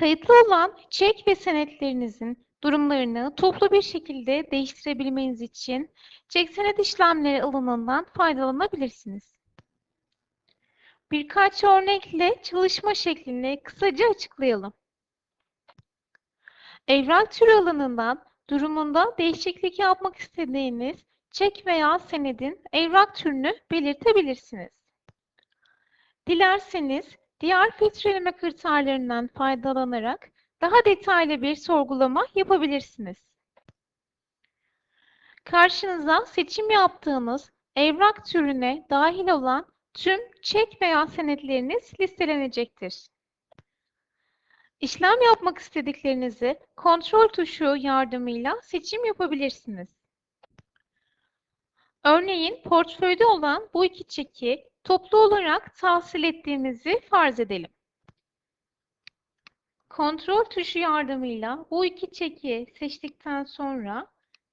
Kayıtlı olan çek ve senetlerinizin durumlarını toplu bir şekilde değiştirebilmeniz için çek senet işlemleri alanından faydalanabilirsiniz. Birkaç örnekle çalışma şeklini kısaca açıklayalım. Evrak türü alanından durumunda değişiklik yapmak istediğiniz çek veya senedin evrak türünü belirtebilirsiniz. Dilerseniz diğer filtreleme kriterlerinden faydalanarak daha detaylı bir sorgulama yapabilirsiniz. Karşınıza seçim yaptığınız evrak türüne dahil olan tüm çek veya senetleriniz listelenecektir. İşlem yapmak istediklerinizi kontrol tuşu yardımıyla seçim yapabilirsiniz. Örneğin portföyde olan bu iki çeki toplu olarak tahsil ettiğimizi farz edelim. Kontrol tuşu yardımıyla bu iki çeki seçtikten sonra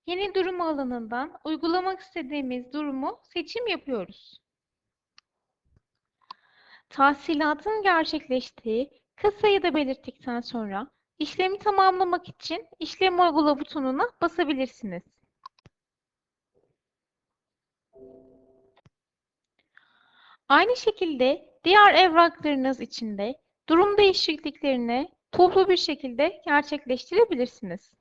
yeni durum alanından uygulamak istediğimiz durumu seçim yapıyoruz. Tahsilatın gerçekleştiği kasayı da belirttikten sonra işlemi tamamlamak için işlem uygula butonuna basabilirsiniz. Aynı şekilde diğer evraklarınız için de durum değişikliklerini toplu bir şekilde gerçekleştirebilirsiniz.